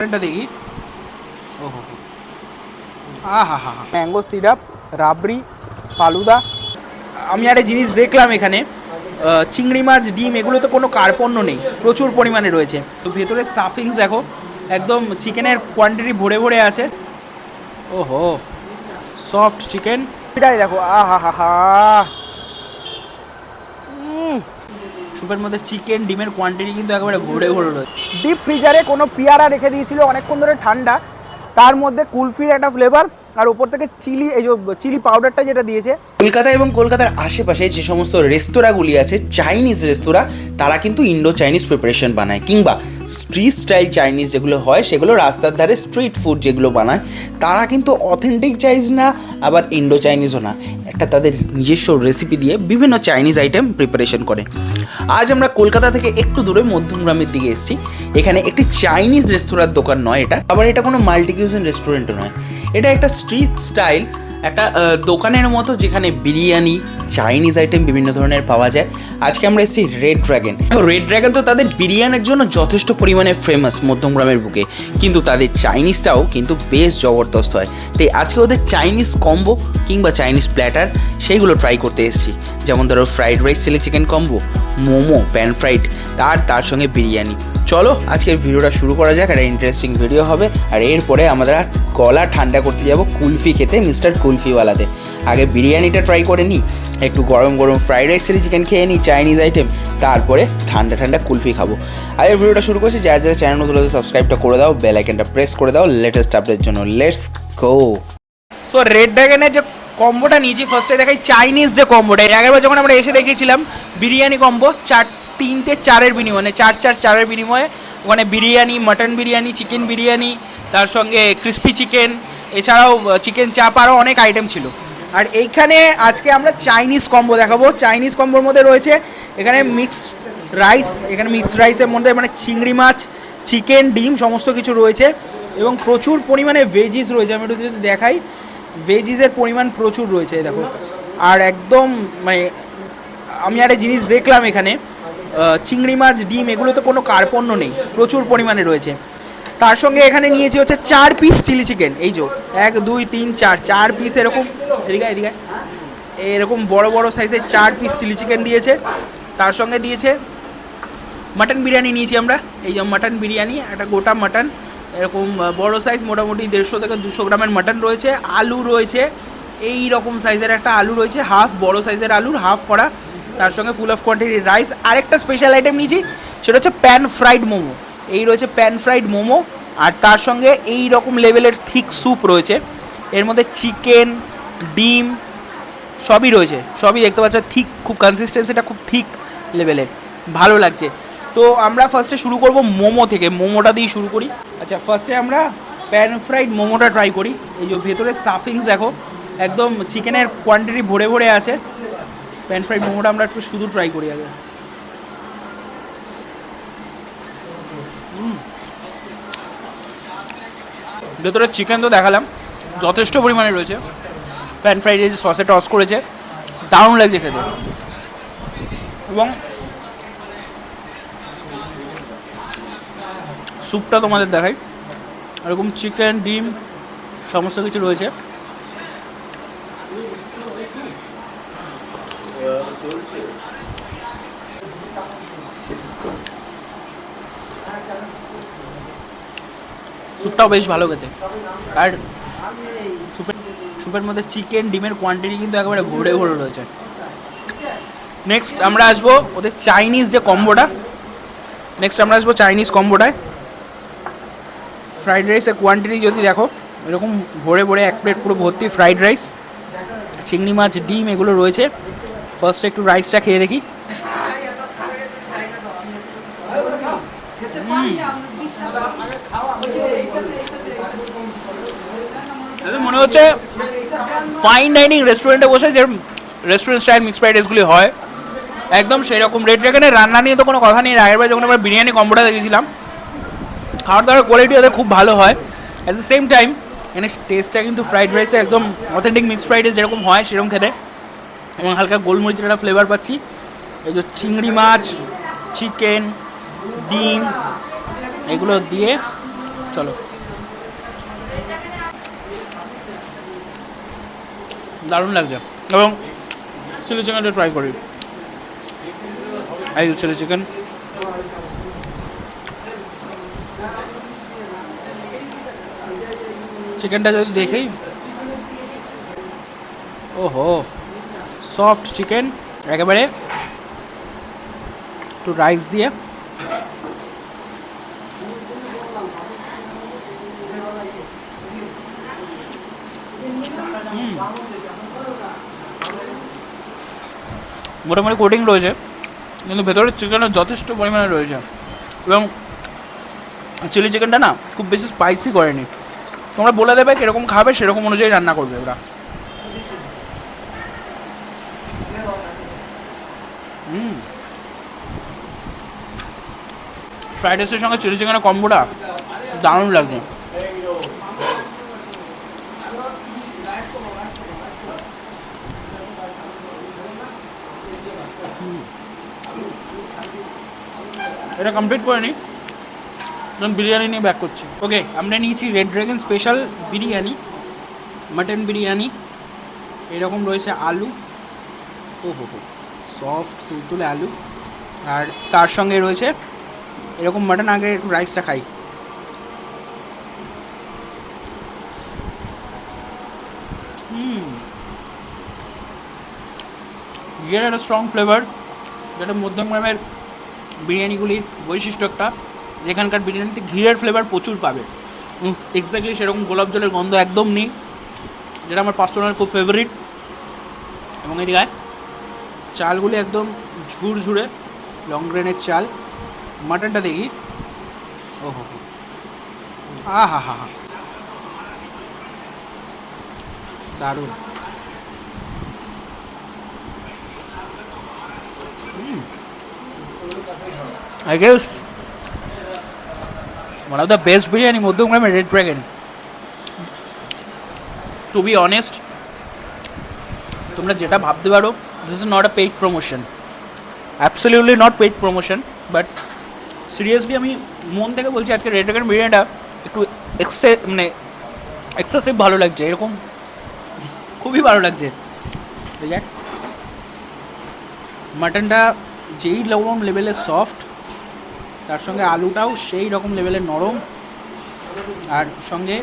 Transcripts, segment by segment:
দেখি ওহো আহা হা হা ম্যাঙ্গো সিরাপ রাবড়ি ফালুদা আমি একটা জিনিস দেখলাম এখানে। চিংড়ি মাছ ডিম এগুলো তো কোনো কার্পণ্য নেই। প্রচুর পরিমাণে রয়েছে। তো ভেতরে স্টাফিংস দেখো একদম চিকেনের কোয়ান্টিটি ভরে ভরে আছে। ওহো সফট চিকেন এটাই দেখো আহা হা হা স্যুপের মধ্যে চিকেন ডিমের কোয়ান্টিটি কিন্তু একেবারে ভরে ভরে রয়েছে। ডিপ ফ্রিজারে কোনো পেয়ারা রেখে দিয়েছিল অনেকক্ষণ ধরে ঠান্ডা। তার মধ্যে কুলফির একটা ফ্লেভার আর উপর থেকে চিলি এই যে চিলি পাউডারটা যেটা দিয়েছে। কলকাতা এবং কলকাতার আশেপাশে যে সমস্ত রেস্তোরাঁগুলি আছে চাইনিজ রেস্তোরাঁ তারা কিন্তু ইন্ডো চাইনিজ প্রিপারেশন বানায়। কিংবা স্ট্রিট স্টাইল চাইনিজ যেগুলো হয়, সেগুলো রাস্তার ধারে স্ট্রিট ফুড যেগুলো বানায়, তারা কিন্তু অথেন্টিক চাইনিজ না, আবার ইন্ডো চাইনিজও না। একটা তাদের নিজস্ব রেসিপি দিয়ে বিভিন্ন চাইনিজ আইটেম প্রিপারেশন করে। আজ আমরা কলকাতা থেকে একটু দূরে মধ্যমগ্রামের দিকে এসেছি। এখানে একটি চাইনিজ রেস্তোরাঁর দোকান নয় এটা। আবার এটা কোনো মাল্টি কিউজিন রেস্টুরেন্টও নয়। এটা একটা স্ট্রিট স্টাইল একটা দোকানের মতো যেখানে বিরিয়ানি চাইনিজ আইটেম বিভিন্ন ধরনের পাওয়া যায়। আজকে আমরা এসেছি রেড ড্রাগন রেড ড্রাগন তো তাদের বিরিয়ানির জন্য যথেষ্ট পরিমাণে ফেমাস মধ্যমগ্রামের বুকে। কিন্তু তাদের চাইনিজটাও কিন্তু বেশ জবরদস্ত হয়। তাই আজকে ওদের চাইনিজ কম্বো কিংবা চাইনিজ প্ল্যাটার সেইগুলো ট্রাই করতে এসেছি। যেমন ধরো fried rice chilli chicken combo momo pan fried তার তার সঙ্গে বিরিয়ানি। চলো, আজকের ভিডিওটা শুরু করা যাক, একটা ইন্টারেস্টিং ভিডিও হবে। আর এরপরে আমাদের আর গলা ঠান্ডা করতে যাব কুলফি খেতে মিস্টার কুলফিওয়ালাতে। আগে বিরিয়ানিটা ট্রাই করে নিই একটু গরম গরম ফ্রাইড রাইস চিলি চিকেন খেয়ে নিই চাইনিজ আইটেম তারপরে ঠান্ডা ঠান্ডা কুলফি খাব। আগের ভিডিওটা শুরু করছি, যারা যারা চ্যানেল নতুন সাবস্ক্রাইবটা করে দাও বেল আইকনটা প্রেস করে দাও লেটেস্ট আপডেটের জন্য। লেটস গো সো রেড ড্রাগনের যে কম্বোটা নিয়েছি ফার্স্টে দেখাই চাইনিজ যে কম্বোটা এর আগেরবার যখন আমরা এসে দেখিয়েছিলাম, বিরিয়ানি কম্বো চার তিনটে চারের বিনিময়ে মানে চার চার চারের বিনিময়ে ওখানে বিরিয়ানি, মাটন বিরিয়ানি, চিকেন বিরিয়ানি, তার সঙ্গে ক্রিস্পি চিকেন এছাড়াও চিকেন চাপ আরও অনেক আইটেম ছিল। আর এইখানে আজকে আমরা চাইনিজ কম্বো দেখাবো। চাইনিজ কম্বোর মধ্যে রয়েছে এখানে মিক্স রাইস এখানে মিক্সড রাইসের মধ্যে মানে চিংড়ি মাছ চিকেন ডিম সমস্ত কিছু রয়েছে এবং প্রচুর পরিমাণে ভেজিস রয়েছে। আমি একটু যদি দেখাই ভেজিসের পরিমাণ প্রচুর রয়েছে দেখো। আর একদম মানে আমি একটা জিনিস দেখলাম এখানে চিংড়ি মাছ, ডিম, এগুলো তো কোনো কার্পণ্য নেই, প্রচুর পরিমাণে রয়েছে। তার সঙ্গে এখানে নিয়েছি হচ্ছে চার পিস চিলি চিকেন এই যে, এক, দুই, তিন, চার চার পিস এরকম, এদিকে এদিকে এরকম বড় বড় সাইজের চার পিস চিলি চিকেন দিয়েছে। তার সঙ্গে দিয়েছে মাটন বিরিয়ানি নিয়েছি আমরা, এই যে মাটন বিরিয়ানি, একটা গোটা মাটন এরকম বড় সাইজ মোটামুটি দেড়শো থেকে দুশো গ্রামের মাটন রয়েছে, আলু রয়েছে এই রকম সাইজের একটা আলু রয়েছে হাফ বড় সাইজের আলুর হাফ করা। তার সঙ্গে ফুল অফ কোয়ান্টিটি রাইস আরেকটা স্পেশাল আইটেম নিয়েছি, সেটা হচ্ছে প্যান ফ্রাইড মোমো। এই রয়েছে প্যান ফ্রাইড মোমো, আর তার সঙ্গে এই রকম লেভেলের থিক স্যুপ রয়েছে। এর মধ্যে চিকেন ডিম, সবই রয়েছে। সবই দেখতে পাচ্ছ ঠিক খুব কনসিস্টেন্সিটা খুব ঠিক লেভেলের ভালো লাগছে। তো আমরা ফার্স্টে শুরু করব মোমো থেকে। মোমোটা দিয়ে শুরু করি। আচ্ছা ফার্স্টে আমরা প্যান ফ্রাইড মোমোটা ট্রাই করি। এই যে ভেতরে স্টাফিংস দেখো, একদম চিকেনের কোয়ান্টিটি ভরে ভরে আছে। প্যান ফ্রাইড মোমোটা আমরা একটু শুধু ট্রাই করি আগে। ভেতরে চিকেন তো দেখালাম, যথেষ্ট পরিমাণে রয়েছে। প্যান ফ্রাইড রাইস সসে টস করেছে, দারুণ লাগছে খেতে। এবং স্যুপটা তোমাদের দেখাই। এরকম চিকেন ডিম, সমস্ত কিছু রয়েছে। স্যুপটাও বেশ ভালো খেতে। আর স্যুপের স্যুপের মধ্যে চিকেন, ডিমের কোয়ান্টিটি কিন্তু একেবারে ভরে ভরে রয়েছে। নেক্সট আমরা আসব ওদের চাইনিজ যে কম্বোটা নেক্সট আমরা আসব চাইনিজ কম্বোটায় ফ্রাইড রাইসের কোয়ান্টিটি যদি দেখো, এরকম ভরে ভরে এক প্লেট পুরো ভর্তি ফ্রাইড রাইস চিংড়ি মাছ, ডিম এগুলো রয়েছে। ফার্স্ট একটু রাইসটা খেয়ে দেখি। মনে হচ্ছে ফাইন ডাইনিং রেস্টুরেন্টে বসে যে রেস্টুরেন্ট স্টাইল মিক্স ফ্রাইড রাইসগুলি হয়, একদম সেই রকম রেড ড্রাগনের রান্না নিয়ে তো কোনো কথা নেই। আগের বার যখন আমরা বিরিয়ানি কম্বোটা দেখেছিলাম খাওয়ার দাওয়ার কোয়ালিটি ওদের খুব ভালো হয়। অ্যাট দ্য সেম টাইম এখানে টেস্টটা কিন্তু ফ্রাইড রাইসে একদম অথেন্টিক মিক্স ফ্রাইড রাইস যেরকম হয়, সেরকম খেতে। এবং হালকা গোলমরিচের একটা ফ্লেভার পাচ্ছি। এই যে চিংড়ি মাছ চিকেন ডিম, এগুলো দিয়ে চলো। দারুণ লাগছে। এবং চিলি চিকেনটা ট্রাই করি। এই চিলি চিকেন চিকেনটা যদি দেখেই ওহো। সফট চিকেন একেবারে একটু রাইস দিয়ে। মোটামুটি কোটিং রয়েছে, কিন্তু ভেতরে চিকেনের যথেষ্ট পরিমাণে রয়েছে। এবং চিলি চিকেনটা না খুব বেশি স্পাইসি করেনি। তোমরা বলে দেবে কীরকম খাবে সেরকম অনুযায়ী রান্না করবে ওরা। ফ্রাইড রাইসের সঙ্গে চিলি চিকেনের কম্বোটা দারুণ হুম। এটা কমপ্লিট করে তখন বিরিয়ানি নিয়ে ব্যাক করছি। ওকে আমরা নিয়েছি Red Dragon special biryani mutton biryani. এরকম রয়েছে আলু। ও হো হো সফট তুলতুলে আলু। আর তার সঙ্গে রয়েছে এরকম মাটন আগে একটু রাইসটা খাই। ঘিয়ের একটা স্ট্রং ফ্লেভার যেটা মধ্যমগ্রামের বিরিয়ানিগুলির বৈশিষ্ট্য একটা, যেখানকার বিরিয়ানিতে ঘিয়ের ফ্লেভার প্রচুর পাবে। এক্স্যাক্টলি সেরকম গোলাপ জলের গন্ধ একদম নেই, যেটা আমার পার্সোনাল খুব ফেভারিট এবং এদিকে চালগুলি একদম ঝুরঝুরে লং গ্রেনের চাল। মাটনটা দেখি। ও হো আ হা হা হা দারুণ I guess one of the best biryani মধ্যমগ্রামের Red Dragon to be honest তোমরা যেটা ভাবতে পারো this is not a paid promotion absolutely not paid promotion but seriously আমি মন থেকে বলছি আজকে রেড ড্রাগন বিরিয়ানিটা একটু এক্সে মানে এক্সেসিভ ভালো লাগছে। এরকম খুবই ভালো লাগছে। আছে মাটনটা যেই রকম লেভেলের সফট তার সঙ্গে আলুটাও সেই রকম লেভেলের নরম, আর সঙ্গে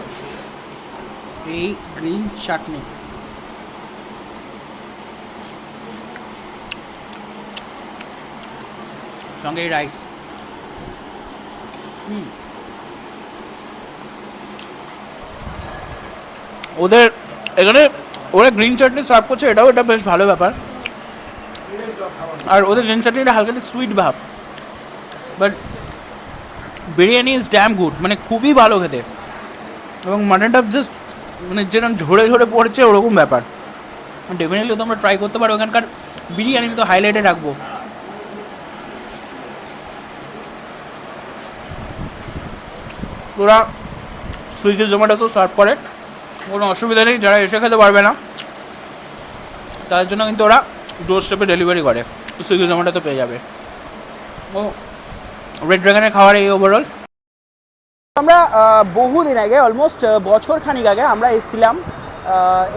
এই গ্রিন চাটনি সঙ্গে এই রাইস ওদের এখানে ওরা গ্রিন চাটনি সার্ভ করছে, এটাও এটা বেশ ভালো ব্যাপার। আর ওদের গ্রিন চাটনিটা হালকা সুইট ভাব। But biryani is damn good মানে খুবই ভালো খেতে। এবং মাটনটা জাস্ট মানে যেরকম ঝরে ঝরে পড়ছে, ওরকম ব্যাপার। ডেফিনেটলি তোমরা ট্রাই করতে পারো, ওখানকার বিরিয়ানি তো হাইলাইটে রাখব। ওরা সুইগি জোম্যাটো তো সার্ভ করে। কোনো অসুবিধা নেই, যারা এসে খেতে পারবে না। তাদের জন্য কিন্তু ওরা ডোর স্টেপে ডেলিভারি করে। সুইগি জোম্যাটোতে পেয়ে যাবে। ও রেড ড্রাগনের খাওয়ার এই ওভারঅল আমরা বহুদিন আগে অলমোস্ট বছর খানিক আগে আমরা এসেছিলাম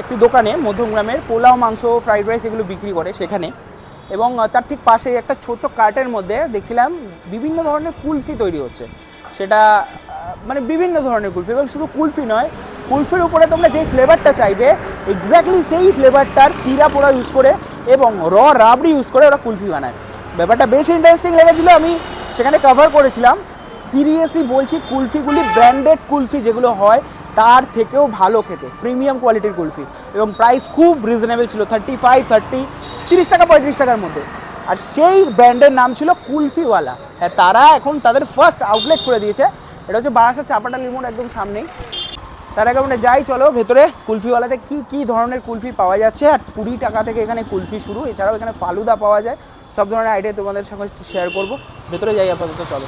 একটি দোকানে মধ্যমগ্রামের পোলাও, মাংস ফ্রাইড রাইস এগুলো বিক্রি করে সেখানে। এবং তার ঠিক পাশে একটা ছোট্ট কার্টের মধ্যে দেখছিলাম বিভিন্ন ধরনের কুলফি তৈরি হচ্ছে। সেটা মানে বিভিন্ন ধরনের কুলফি এবং শুধু কুলফি নয়, কুলফির উপরে তোমরা যেই ফ্লেভারটা চাইবে এক্স্যাক্টলি সেই ফ্লেভারটার সিরাপ ওরা ইউজ করে এবং র রাবড়ি ইউজ করে ওরা কুলফি বানায়। ব্যাপারটা বেশ ইন্টারেস্টিং লেগেছিল, আমি সেখানে কভার করেছিলাম। সিরিয়াসলি বলছি, কুলফিগুলি ব্র্যান্ডেড কুলফি যেগুলো হয়, তার থেকেও ভালো খেতে প্রিমিয়াম কোয়ালিটির কুলফি। এবং প্রাইস খুব রিজনেবল ছিল থার্টি ফাইভ থার্টি তিরিশ টাকা, পঁয়ত্রিশ টাকার মধ্যে। আর সেই ব্র্যান্ডের নাম ছিল কুলফিওয়ালা। হ্যাঁ তারা এখন তাদের ফার্স্ট আউটলেট করে দিয়েছে। এটা হচ্ছে বারাসাত চাপাটা লিমোর একদম সামনেই। তার আগে আমরা যাই, চলো ভেতরে। কুলফিওয়ালাতে কি কি ধরনের কুলফি পাওয়া যাচ্ছে? আর কুড়ি টাকা থেকে এখানে কুলফি শুরু। এছাড়াও এখানে ফালুদা পাওয়া যায়। সব ধরনের আইডিয়া তোমাদের সঙ্গে শেয়ার করব। ভেতরে যাই আপাতত, চলো।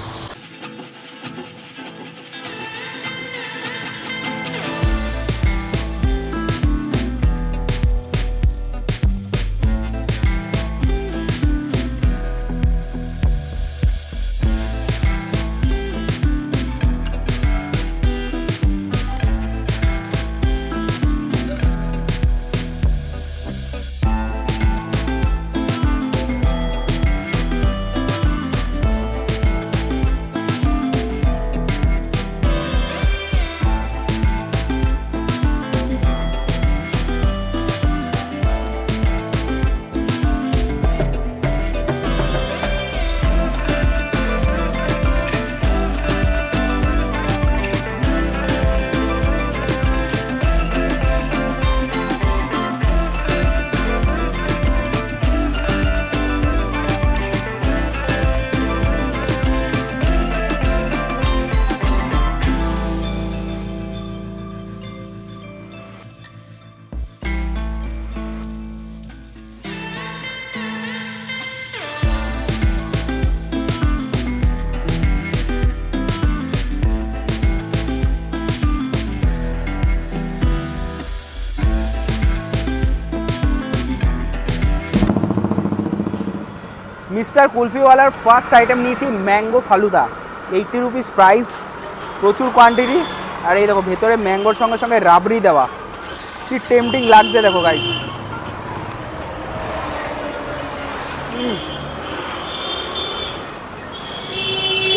মিস্টার কুলফিওয়ালার ফার্স্ট আইটেম নিয়েছি mango falooda. Eighty rupees price প্রচুর কোয়ান্টিটি আর এই দেখো, ভেতরে ম্যাঙ্গোর সঙ্গে সঙ্গে রাবড়ি দেওয়া। কি টেম্পটিং লাগছে দেখো গাইস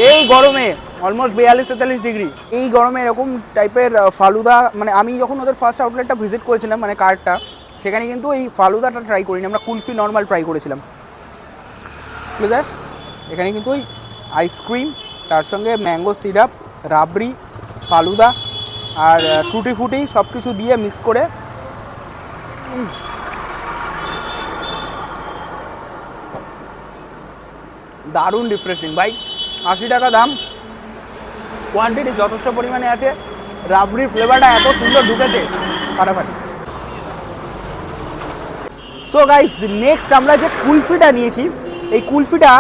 এই গরমে অলমোস্ট বিয়াল্লিশ তেতাল্লিশ ডিগ্রি এই গরমে এরকম টাইপের ফালুদা মানে আমি যখন ওদের ফার্স্ট আউটলেটটা ভিজিট করেছিলাম মানে কার্ডটা সেখানে কিন্তু এই ফালুদাটা ট্রাই করিনি, আমরা কুলফি নর্মাল ট্রাই করেছিলাম। আছে এখানে কিন্তু ওই আইসক্রিম তার সঙ্গে ম্যাঙ্গো সিরাপ রাবড়ি, ফালুদা আর টুটি ফুটি সব কিছু দিয়ে মিক্স করে। দারুণ রিফ্রেশিং ভাই। আশি টাকা দাম। কোয়ান্টিটি যথেষ্ট পরিমাণে আছে। রাবড়ির ফ্লেভারটা এত সুন্দর ঢুকেছে। ফাটাফাটি। সো গাইস নেক্সট আমরা যে কুলফিটা নিয়েছি এই কুলফিটা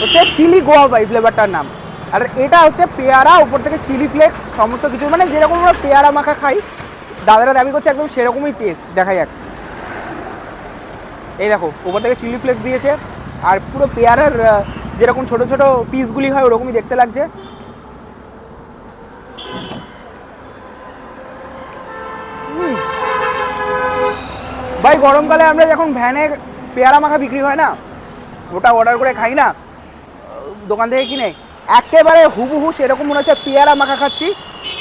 হচ্ছে চিলি গোয়া বাই ফ্লেভারটার নাম। আর এটা হচ্ছে পেয়ারা, উপর থেকে চিলি ফ্লেক্স, সমস্ত কিছু। মানে যেরকম আমরা পেয়ারা মাখা খাই, দাদারা দাবি করছে একদম সেরকমই টেস্ট দেখা যাক। এই দেখো, উপর থেকে চিলি ফ্লেক্স দিয়েছে, আর পুরো পেয়ারার যেরকম ছোট ছোট পিসগুলি হয়, ওরকমই দেখতে লাগছে। ভাই, গরমকালে আমরা যখন ভ্যানে পেয়ারা মাখা বিক্রি হয় না ওটা অর্ডার করে খাই না, দোকান থেকে কিনে। একেবারে হুবহু সেরকম মনে হচ্ছে পেয়ারা মাখা খাচ্ছি।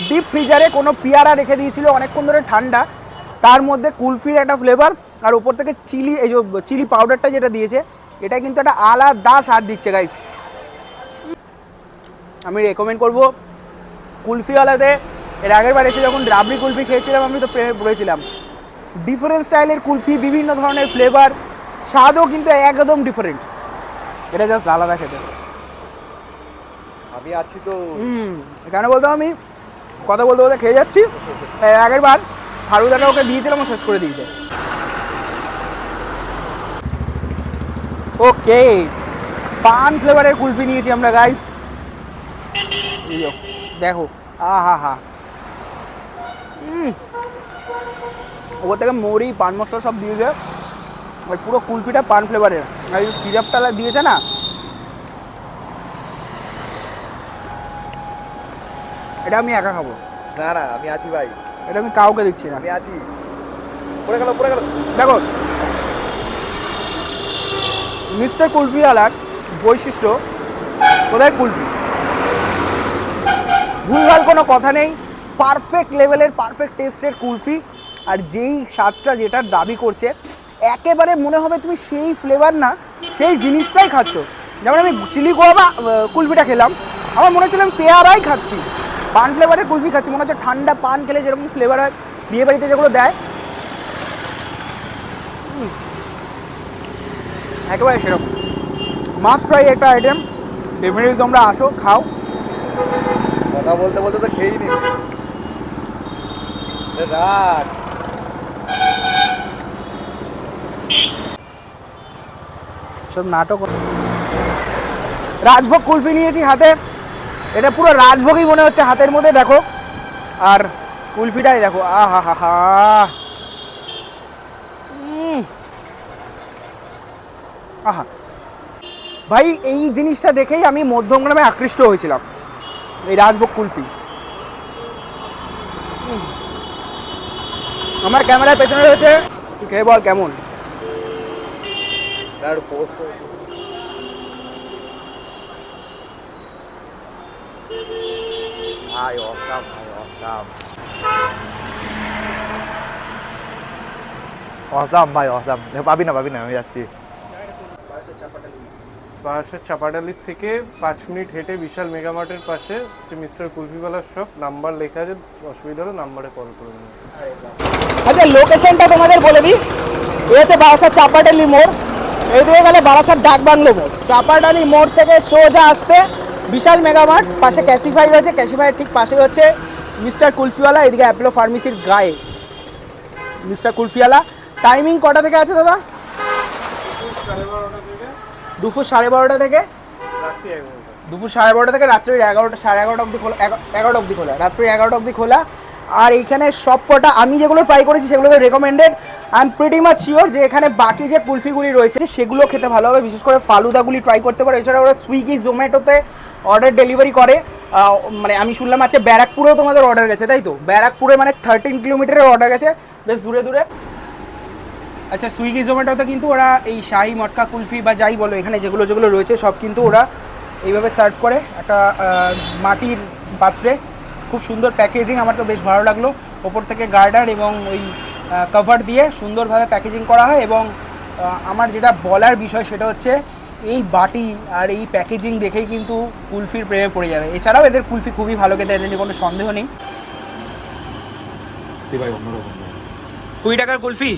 ডিপ ফ্রিজারে কোনো পেয়ারা রেখে দিয়েছিল, অনেকক্ষণ ধরে ঠান্ডা। তার মধ্যে কুলফির একটা ফ্লেভার আর উপর থেকে চিলি, এই যে চিলি পাউডারটা যেটা দিয়েছে, এটা কিন্তু একটা আলাদা স্বাদ দিচ্ছে গাইস আমি রেকমেন্ড করব কুলফিওয়ালাতে। এর আগের বার এসে যখন রাবড়ি কুলফি খেয়েছিলাম, আমি তো প্রেমে পড়েছিলাম। ডিফারেন্ট স্টাইলের কুলফি, বিভিন্ন ধরনের ফ্লেভার স্বাদও কিন্তু একদম ডিফারেন্ট এটা জাস্ট আলাদা খেতে। আমি আছি তো। হুম কেন বলতো আমি কথা বলতে বলতে খেয়ে যাচ্ছি। আগের বার ফারুদাটা ওকে দিয়েছিলাম ও শেষ করে দিয়েছে। ওকে পান ফ্লেভারের কুলফি নিয়েছি আমরা গাইস দেখো আ হা। ওপর থেকে মৌরি পান মশলা সব দিয়েছে আর পুরো কুলফিটা পান ফ্লেভারের। আর এই সিরাপটা দিয়েছে না এটা আমি একা খাব। না না আমি আছি ভাই। এটা আমি কাউকে দিচ্ছি না। আমি আছি। পড়ে গেল পড়ে গেল। দেখো মিস্টার কুলফি কুলফিওয়ালার বৈশিষ্ট্য কোথায় কুলফি? ভুলভাল কোনো কথা নেই পারফেক্ট লেভেলের পারফেক্ট টেস্টের কুলফি আর যেই স্বাদটা যেটার দাবি করছে একেবারে মনে হবে তুমি সেই ফ্লেভার না, সেই জিনিসটাই খাচ্ছ। যেমন আমি চিলি গোয়া কুলফিটা খেলাম। আমার মনে হচ্ছিল আমি পেয়ারাই খাচ্ছি। পান ফ্লেভারের কুলফি খাচ্ছি, মনে হচ্ছে ঠান্ডা পান খেলে যেরকম ফ্লেভার হয়, বিয়ে বাড়িতে যেগুলো দেয়। একেবারে সেরকম। মাস্ট ট্রাই একটা আইটেম ডেফিনেটলি তোমরা আসো, খাও। কথা বলতে বলতে তো খেয়েই নি। রাত। সব নাটক রাজভোগ কুলফি নিয়েছি হাতে। এটা পুরো রাজভোগই মনে হচ্ছে হাতের মধ্যে, দেখো। আর কুলফিটাই দেখো আহা হা হা। আহা। ভাই, এই জিনিসটা দেখেই আমি মধ্যমগ্রামে আকৃষ্ট হয়েছিলাম, এই রাজভোগ কুলফি। আমার ক্যামেরার পেছনে রয়েছে। খেয়ে বল কেমন? আর পোস্ট ভাই অসাম ভাই অসাম অসাম ভাই অসাম পাবি না পাবি না আমি যাচ্ছি। বারাসাত চাপাডালির থেকে পাঁচ মিনিট হেঁটে বিশাল মেগামার্টের পাশে যে মিস্টার কুলফিওয়ালার শপ নাম্বার লেখা আছে অসুবিধা হলে নাম্বারে কল করে নেবেন আচ্ছা লোকেশনটা তোমাদের বলে দিই। এ হচ্ছে বারাসাত চাপাটালি মোড়। এই দিকে গেলে বারাসাত ডাক বাংলো মোড়। চাপাটালি মোড় থেকে সোজা আসতে বিশাল মেগামার্ট, পাশে ক্যাসিফাই রয়েছে ক্যাসিফাইয়ের ঠিক পাশে হচ্ছে মিস্টার কুলফিওয়ালা, এদিকে অ্যাপোলো ফার্মেসির গায়ে। মিস্টার কুলফিওয়ালা টাইমিং কটা থেকে আছে দাদা? দুপুর সাড়ে বারোটা থেকে। দুপুর সাড়ে বারোটা থেকে রাত্রি এগারোটা, সাড়ে এগারোটা অবধি খোলা এগা- এগারোটা অবধি খোলা, রাত্রি এগারোটা অবধি খোলা। আর এইখানে সব কটা আমি যেগুলো ট্রাই করেছি সেগুলো তো recommended I am pretty much sure যে এখানে বাকি যে কুলফিগুলি রয়েছে সেগুলো খেতে ভালো হবে, বিশেষ করে ফালুদাগুলি ট্রাই করতে পারো। এছাড়া ওরা সুইগি জোম্যাটোতে অর্ডার ডেলিভারি করে। মানে আমি শুনলাম আজকে ব্যারাকপুরেও তোমাদের অর্ডার গেছে, তাই তো? ব্যারাকপুরে মানে থার্টিন কিলোমিটারের অর্ডার গেছে, বেশ দূরে দূরে। আচ্ছা সুইগি জোম্যাটোতে কিন্তু ওরা এই শাহি মটকা কুলফি বা যাই বলো এখানে যেগুলো যেগুলো রয়েছে, সব কিন্তু ওরা এইভাবে সার্ভ করে। একটা মাটির পাত্রে। খুব সুন্দর প্যাকেজিং আমার তো বেশ ভালো লাগল। ওপর থেকে গার্ডার এবং ওই কভার দিয়ে সুন্দরভাবে প্যাকেজিং করা হয় এবং আমার যেটা বলার বিষয় সেটা হচ্ছে এই বাটি আর এই প্যাকেজিং দেখেই কিন্তু কুলফির প্রেমে পড়ে যাবে। এছাড়াও এদের কুলফি খুবই ভালো খেতে এটা নিয়ে কোনো সন্দেহ নেই। কুড়ি টাকার কুলফি?